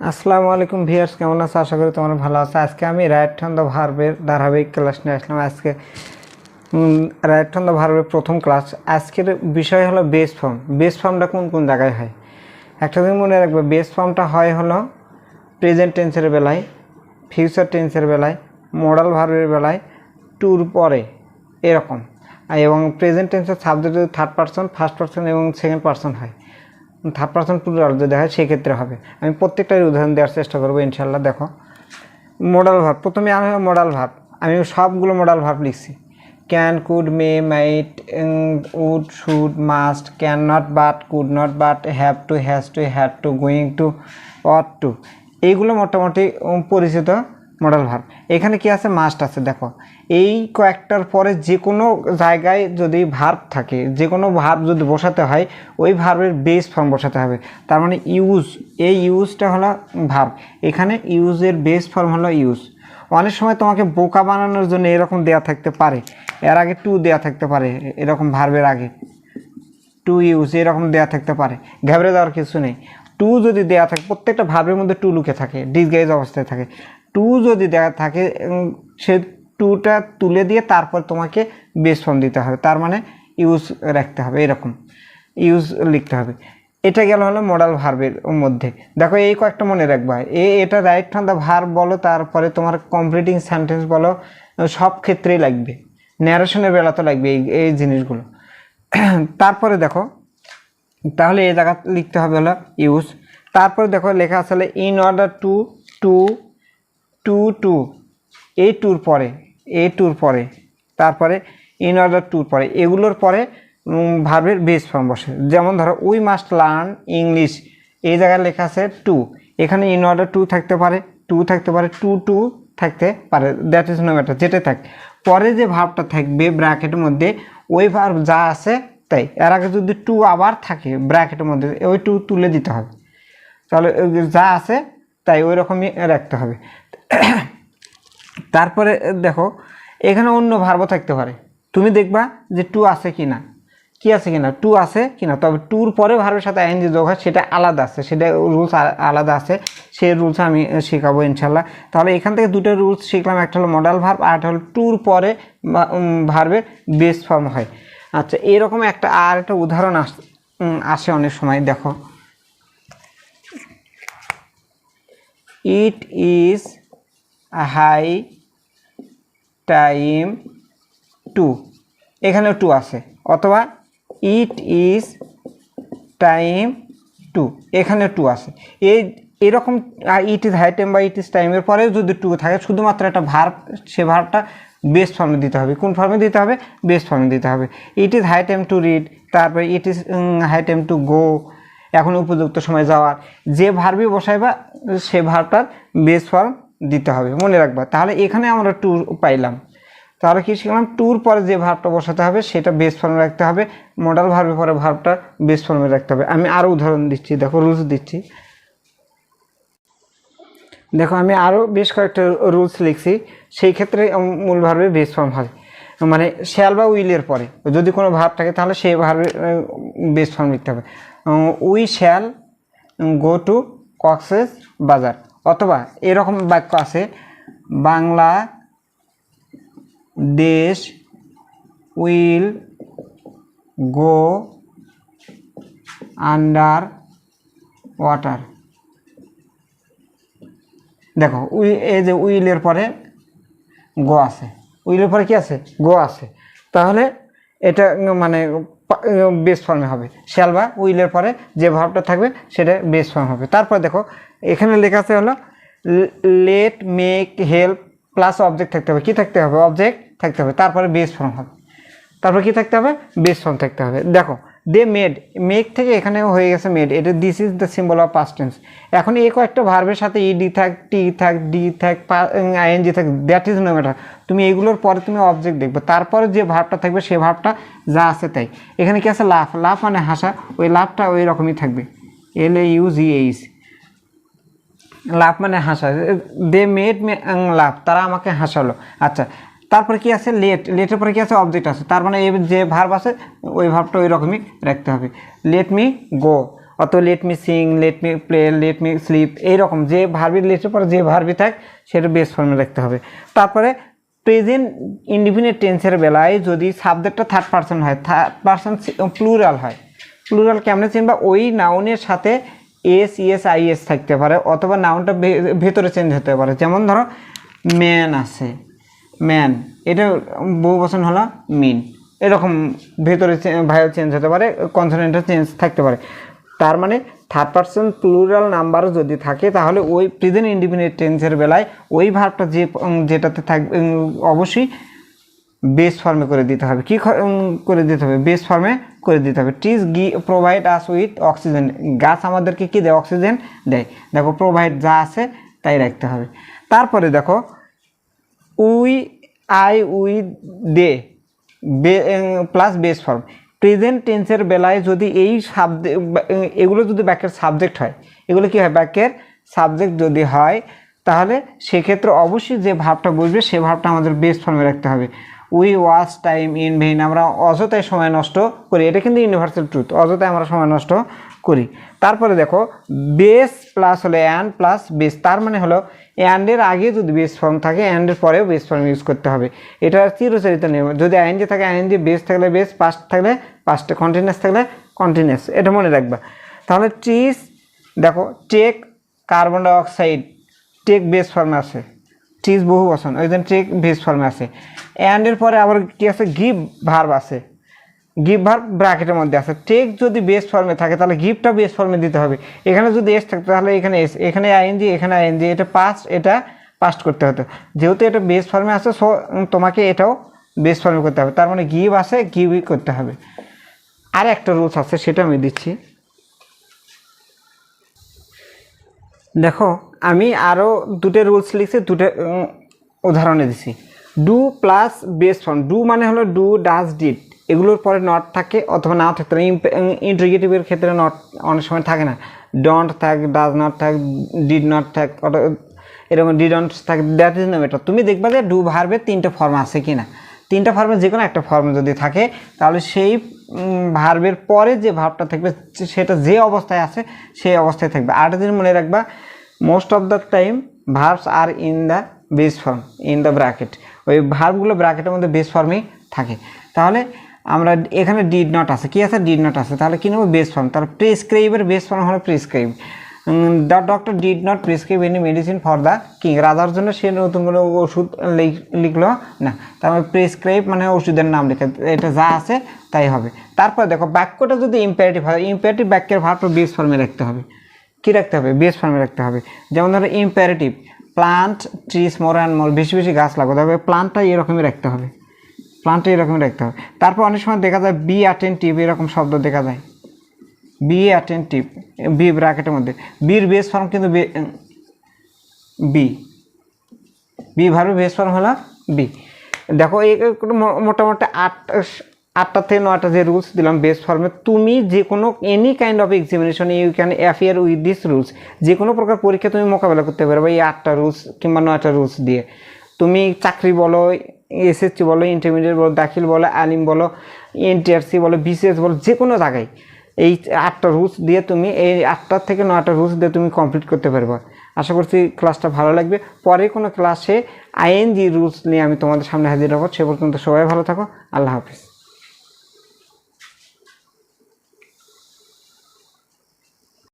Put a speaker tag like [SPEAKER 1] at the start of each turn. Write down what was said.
[SPEAKER 1] আসসালামু আলাইকুম ভিয়ার্স কেমন আছো? আশা করি তোমরা ভালো আছো। আজকে আমি রাইট হ্যান্ড দ্য ভার্বের ধারাবাহিক ক্লাস নিয়ে আসলাম। আজকে রাইট হ্যান্ড দ্য ভার্বের প্রথম ক্লাস আজকের বিষয় হলো বেস ফর্ম বেস ফর্মটা কোন কোন জায়গায় হয়? একটা দিন মনে রাখবে বেস ফর্মটা হয় হলো প্রেজেন্ট টেন্সের বেলায় ফিউচার টেন্সের বেলায় মডাল ভার্বের বেলায় টুর পরে, এরকম। এবং প্রেজেন্ট টেন্সের subject third person first person এবং সেকেন্ড পার্সন হয়। থার্ড পার্সন প্লুরাল যদি হয় সেক্ষেত্রে হবে। আমি প্রত্যেকটার উদাহরণ দেওয়ার চেষ্টা করব ইনশাল্লাহ দেখো মডাল ভাব প্রথমে আমি মডাল ভাব আমি সবগুলো মডাল ভাব লিখছি। Can could may might would should must can not but could not but have to has to had to going to ought to এইগুলো মোটামুটি পরিচিত। মডেল ভার্ব এখানে কি আছে? মাস্ট আছে, দেখো। এই কয়েকটার পরে যে কোনো জায়গায় যদি ভার্ব থাকে যে কোনো ভার্ব যদি বসাতে হয়, ওই ভার্বের বেস ফর্ম বসাতে হবে। তার মানে ইউজ এই ইউজটা হলো ভার্ব এখানে ইউজের বেস ফর্ম হলো ইউজ অনেক সময় তোমাকে বোকা বানানোর জন্য এরকম দেয়া থাকতে পারে। এর আগে টু দেয়া থাকতে পারে, এরকম ভার্বের আগে। টু ইউজ এরকম দেয়া থাকতে পারে। ঘাবড়ে যাওয়ার কিছু নেই। টু যদি দেয়া থাকে, প্রত্যেকটা ভাবের মধ্যে টু লুকে থাকে ডিসগাইজ অবস্থায় থাকে। টু যদি দেয়া থাকে সে টুটা তুলে দিয়ে তারপর তোমাকে বেস ফর্ম দিতে হবে। তার মানে ইউজ রাখতে হবে, এরকম। ইউজ লিখতে হবে। এটা গেল হলো মডাল ভার্বের মধ্যে। দেখো, এই কয়েকটা মনে রাখবা। এ, এটা রাইট ফ্রম দ্য ভার্ব বলো, তারপরে তোমার কমপ্লিটিং সেন্টেন্স বলো, সব ক্ষেত্রেই লাগবে। ন্যারেশনের বেলা তো লাগবে এই এই জিনিসগুলো। তারপরে দেখো, তাহলে এই জায়গা লিখতে হবে হলো ইউজ তারপরে দেখো, লেখা আসলে in order to to to to এই টুর পরে এই টুর পরে, তারপরে ইন অর্ডার টুর পরে, এগুলোর পরে ভার্বের বেস ফর্ম বসে। যেমন ধরো উই মাস্ট লার্ন ইংলিশ এই জায়গায় লেখা আছে টু এখানে ইন অর্ডার টু থাকতে পারে টু থাকতে পারে টু টু থাকতে পারে। দ্যাট ইজ নো ম্যাটার যেটা থাক। পরে যে ভার্বটা থাকবে ব্র্যাকেটের মধ্যে, ওই ভার্ব যা আছে, তাই। এর আগে যদি টু আবার থাকে ব্র্যাকেটের মধ্যে, ওই টু তুলে দিতে হবে। তাহলে, যা আছে, তাই ওই রকমই রাখতে হবে। তারপরে দেখো, এখানে অন্য ভার্ব থাকতে পারে। তুমি দেখবা যে টু আছে কি না কি আছে কিনা? টু আছে কিনা? তবে টুর পরে ভার্বের সাথে আইএনজি যোগ হয়, সেটা আলাদা আছে, সেটা রুলস আলাদা আছে। সেই রুলস আমি শেখাবো ইনশাল্লাহ তাহলে এখান থেকে দুটো রুলস শিখলাম, একটা হলো মডাল ভার্ব আর একটা হলো টুর পরে ভার্বের বেস ফর্ম হয়। আচ্ছা এরকম একটা, আর একটা উদাহরণ আস আসে অনেক সময়, দেখো। It is high time to. এখানে টু আছে। অথবা ইট ইজ টাইম টু। এখানে টু আছে। এই এরকম ইট ইজ হাই টাইম বা ইট ইজ টাইমের পরেও যদি টু থাকে, শুধুমাত্র একটা ভার্ব, সে ভার্বটা বেস ফর্মে দিতে হবে। কোন ফর্মে দিতে হবে? বেস ফর্মে দিতে হবে। It is high time to read, তারপরে it is high time to go, এখন উপযুক্ত সময় যাওয়ার। যে ভার্বই বসাইবা, সে ভার্বটার বেস ফর্ম দিতে হবে, মনে রাখবা। তাহলে এখানে আমরা টু পাইলাম। তাহলে কি শিখলাম? টুর পরে যে ভার্বটা বসাতে হবে, সেটা বেস ফর্মে রাখতে হবে। মডাল ভার্বের পরে ভার্বটা বেস ফর্মে রাখতে হবে। আমি আরও উদাহরণ দিচ্ছি, দেখো রুলস দিচ্ছি। দেখো, আমি আরও বেশ কয়েকটা রুলস লিখছি। সেই ক্ষেত্রে মূল ভার্বে বেস ফর্ম হয়। মানে শ্যাল বা উইলের পরে। যদি কোনো ভার্ব থাকে, তাহলে সেই ভার্বের বেস ফর্ম লিখতে হবে। We shall go to Cox's Bazar অথবা এরকম বাক্য আছে, Bangladesh will go under water. দেখো, উই, এই যে উইলের পরে গো আছে। উইলের পরে কি আছে? গো আছে। তাহলে এটা মানে বেস ফর্মে হবে। শ্যাল বা উইলের পরে যে ভাবটা থাকবে, সেটা বেস ফর্ম হবে। তারপর দেখো, এখানে লেখা আছে হলো let make help plus object থাকতে হবে। কি থাকতে হবে? অবজেক্ট থাকতে হবে। তারপরে বেস ফর্ম হবে। তারপর কি থাকতে হবে? বেস ফর্ম থাকতে হবে। দেখো দে মেড, মেক থেকে এখানেও হয়ে গেছে মেড, এটা this is the symbol of past tense এখন এই কয়েকটা ভার্বের সাথে ইডি থাক টি থাক ডি থাক আইএনজি থাক দ্যাট ইজ নো ম্যাটার তুমি এগুলোর পরে তুমি অবজেক্ট দেখবে, তারপরে যে ভাবটা থাকবে সে ভাবটা যা আছে তাই। এখানে কি আছে? লাফ লাফ মানে হাসা, ওই লাফটা ওই রকমই থাকবে। এল এ ইউ জি এইচ লাভ মানে হাসা দে মেড, মে লাভ তারা আমাকে হাসালো। আচ্ছা তারপরে কি আছে? লেট লেটের পরে কি আছে? অবজেক্ট আছে। তার মানে এই যে ভার্ব আছে, ওই ভার্বটা ওই রকমই রাখতে হবে। লেট মি গো অত let me sing let me play let me sleep এইরকম যে ভার্বির লেটের পরে যে ভার্বি থাক, সেটা বেস ফর্মে রাখতে হবে। তারপরে প্রেজেন্ট ইন্ডিফিনিট টেন্সের বেলায় যদি সাবজেক্টটা থার্ড পার্সন হয় থার্ড পার্সন প্লুরাল হয় প্লুরাল কেমনে চিনবা? ওই নাউনের সাথে এস ইএস আই এস থাকতে পারে, অথবা নাউনটা ভেতরে চেঞ্জ হতে পারে। যেমন ধরো ম্যান আছে। ম্যান এটা বহু বচন হলো মিন এরকম ভেতরে ভাইও চেঞ্জ হতে পারে কনসোনেন্টটা চেঞ্জ থাকতে পারে। তার মানে থার্ড পার্সন প্লুরাল নাম্বারও যদি থাকে, তাহলে ওই প্রেজেন্ট ইন্ডিপেন্ডেন্ট টেন্সের বেলায় ওই ভার্বটা যে যেটাতে থাকবে অবশ্যই বেস ফর্মে করে দিতে হবে। কী করে দিতে হবে? বেস ফর্মে করে দিতে হবে। ট্রিজ গি প্রোভাইড আস উইথ অক্সিজেন গাছ আমাদেরকে কী দেয়? অক্সিজেন দেয়। দেখো প্রোভাইড যা আছে তাই রাখতে হবে। তারপরে দেখো we, I, we, they. Plus base form present টেন্সের বেলায় যদি এই সাবজেক্ট এগুলো যদি বাক্যের সাবজেক্ট হয়, এগুলো কি হয়? বাক্যের সাবজেক্ট যদি হয়, তাহলে সেক্ষেত্রে অবশ্যই যে ভাবটা বুঝবে সে ভাবটা আমাদের বেস ফর্মে রাখতে হবে। We waste time in vain আমরা অযথায় সময় নষ্ট করি। এটা কিন্তু ইউনিভার্সাল ট্রুথ অযথায় আমরা সময় নষ্ট করি। তারপরে দেখো বেস প্লাস হলো অ্যান্ড প্লাস বেস তার মানে হলো অ্যান্ডের আগে যদি বেস ফর্ম থাকে অ্যান্ডের পরেও বেস ফর্ম ইউজ করতে হবে। এটা চিরচরিত নিয়ম। যদি আইএনজি থাকে আইএনজি বেস থাকলে বেস পাস্ট থাকলে পাস্ট কন্টিনিউয়াস থাকলে কন্টিনিউয়াস এটা মনে রাখবা। তাহলে ট্রিস দেখো take carbon dioxide take base ফর্মে আছে। ট্রিস বহু বসন ওই জন্য টেক বেস ফর্মে আছে। অ্যান্ডের পরে আবার কি আছে? গিভ ভার্ব আছে। গিভ ভার্ব ব্র্যাকেটের মধ্যে আছে। টেক যদি বেস ফর্মে থাকে, তাহলে গিভটা বেস ফর্মে দিতে হবে। এখানে যদি এস থাকে, তাহলে এখানে এস এখানে আইএনজি এখানে আইএনজি এটা পাস্ট এটা পাস্ট করতে হতো যেহেতু এটা বেস ফর্মে আছে সো তোমাকে এটাও বেস ফর্মে করতে হবে। তার মানে গিভ আছে গিভই করতে হবে। আর একটা রুলস আছে, সেটা আমি দিচ্ছি। দেখো, আমি আরও দুটো রুলস লিখছি, দুটো উদাহরণে দিছি। Do plus base form do মানে হলো ডু ডাজ ডিড এগুলোর পরে নট থাকে অথবা নাও থাকতে পারে। ইন্টিগ্রেটিভের ক্ষেত্রে নট অনেক সময় থাকে না। ডন্ট থাক ডাজ নট থাক ডিড নট থাক এরকম ডিডন্ট থাক দ্যাট ইজ নো ম্যাটার তুমি দেখবা যে ডু ভার্বের তিনটে ফর্ম আছে কি না। তিনটা ফর্মে যে কোনো একটা ফর্ম যদি থাকে, তাহলে সেই ভার্বের পরে যে ভার্বটা থাকবে সেটা যে অবস্থায় আছে, সেই অবস্থায় থাকবে। আরেকটা দিন মনে রাখবা most of the time verbs are in the base form in the bracket ওই ভার্বগুলো ব্র্যাকেটের মধ্যে বেস ফর্মেই থাকে। তাহলে আমরা এখানে ডিড নট আছে। কি আছে? ডিড নট আছে। তাহলে কি নেব? বেস ফর্ম তাহলে প্রেসক্রাইবের বেস ফর্ম হলো prescribe the doctor did not prescribe any medicine for the king রাজার জন্য সে নতুন কোনো ওষুধ লিখ- লিখলো। না, তার মানে প্রেসক্রাইব মানে ওষুধের নাম লেখা। এটা যা আছে, তাই হবে। তারপর দেখো, বাক্যটা যদি ইম্পারেটিভ হয় ইম্পারেটিভ বাক্যের ভাবটা বেস ফর্মে রাখতে হবে। কী রাখতে হবে? বেস ফর্মে রাখতে হবে। যেমন ধরো imperative plant trees more and more বেশি বেশি গাছ লাগাতে হবে। প্লান্টটা এরকমই রাখতে হবে। প্লান্টটা এরকমই রাখতে হবে। তারপর অনেক সময় দেখা যায় বি অ্যাটেন্টিভ এরকম শব্দ দেখা যায়। বি অ্যাটেন্টিভ বি ব্র্যাকেটের মধ্যে। বির বেস ফর্ম কিন্তু বি বি ভার্বের বেস ফর্ম হলো বি দেখো, এই মোটামুটি আট, আটটা থেকে নয়টা যে রুলস দিলাম বেস ফর্মে তুমি যে কোনো any kind of examination you can affair with this rules যে কোনো প্রকার পরীক্ষা তুমি মোকাবেলা করতে পারবে এই আটটা রুলস কিংবা নয়টা রুলস দিয়ে। তুমি চাকরি বলো এসএসসি বলো ইন্টারমিডিয়েট বলো দাখিল বলো আলিম বলো এনটিআরসি বলো বিসিএস বলো যে কোনো জায়গায় এই আটটা রুলস দিয়ে তুমি এই আটটার থেকে নয়টা রুলস দিয়ে তুমি কমপ্লিট করতে পারবে। আশা করছি ক্লাসটা ভালো লাগবে। পরে কোনো ক্লাসে আইএনজি রুলস নিয়ে আমি তোমাদের সামনে হাজির হব। সে পর্যন্ত সবাই ভালো থাকো। আল্লাহ হাফিজ।